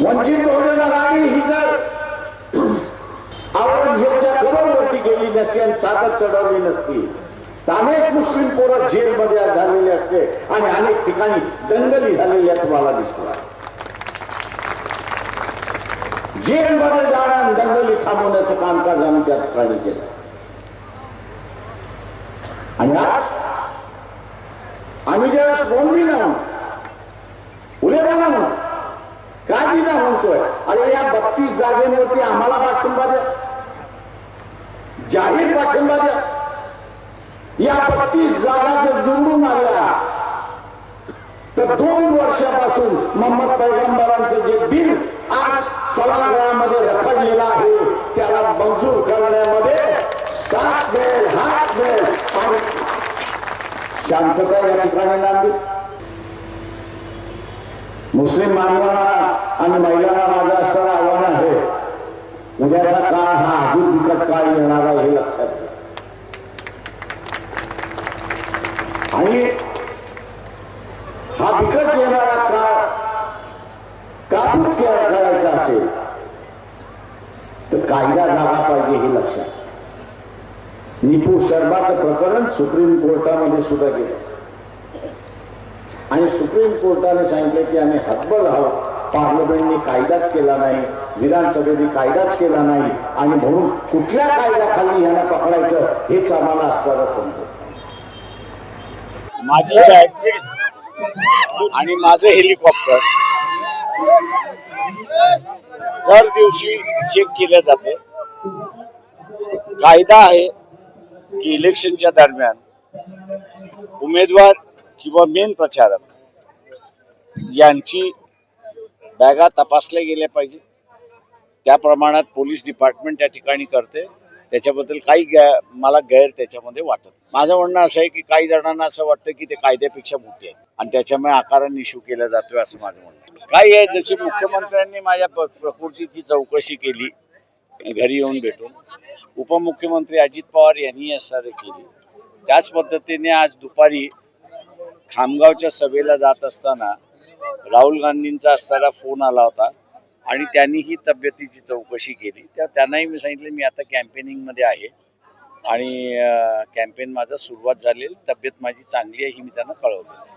वंचित बहुजन आघाडी ही जर औरंगजेबच्या कबरवरती गेली नसती आणि चादर चढवली नसती तर अनेक मुस्लिम पोरं जेलमध्ये झालेले असते आणि अनेक ठिकाणी दंगली झालेल्या तुम्हाला दिसल्या जेलमध्ये जाणं आणि दंगली थांबवण्याचं कामकाज आम्ही त्या ठिकाणी केलं. आणि आज आम्ही ज्यावेळेस बोलली ना उलेला ना म्हणून काजी म्हणतोय अरे या बत्तीस जागेवरती आम्हाला पाठिंबा द्या. जाहीर पाठिंबा द्या. या बत्तीस जागा जर दुमडून आल्या तर दोन वर्षापासून मोहम्मद पैगंबरांचं जे बिल आज सभागृहामध्ये रखडलेलं आहे त्याला मंजूर करण्यामध्ये साथ मिळेल हात मिळेल आणि शांतता या ठिकाणी नांदी मुस्लिम बांधवांना आणि महिलांना माझं असं आव्हान आहे. उद्याचा काळ हा अजून बिकट काळ येणार आहे हे लक्षात घ्या. आणि हा बिकट येणारा काळ काबूत करायचा असेल तर कायदा झाला पाहिजे हे लक्षात निपू शर्माचं प्रकरण सुप्रीम कोर्टामध्ये सुद्धा गेलं. आणि सुप्रीम कोर्टाने सांगितलं की आम्ही हतबल आहोत. पार्लमेंटने कायदाच केला नाही विधानसभेने कायदाच केला नाही आणि म्हणून कुठल्या कायद्याखाली यांना पकडायचं हेच आम्हाला असताना समजत माझी बॅग आणि माझं हेलिकॉप्टर दर दिवशी चेक केले जाते. कायदा आहे की इलेक्शनच्या दरम्यान उमेदवार किंवा मेन प्रचारक यांची बॅगा तपासल्या गेल्या पाहिजेत त्या प्रमाणात पोलीस डिपार्टमेंट त्या ठिकाणी करते. त्याच्याबद्दल काही गै- मला गैर त्याच्यामध्ये वाटत माझं म्हणणं असं आहे की काही जणांना असं वाटतं की ते कायद्यापेक्षा मोठे आहे आणि त्याच्यामुळे आकाराने इश्यू केला जातोय असं माझं म्हणणं काही आहे जशी मुख्यमंत्र्यांनी माझ्या प- प्रकृतीची चौकशी केली. घरी येऊन भेटून. उपमुख्यमंत्री अजित पवार यांनी असणारे केली. त्याच पद्धतीने आज दुपारी खामगावच्या सभेला जात असताना राहुल गांधींचा असताना फोन आला होता आणि त्यांनी ही तब्येतीची चौकशी केली. त्या त्यांनाही मी सांगितलं मी आता कॅम्पेनिंगमध्ये आहे आणि कॅम्पेन माझं सुरुवात झालेली तब्येत माझी चांगली आहे ही मी त्यांना कळवलं.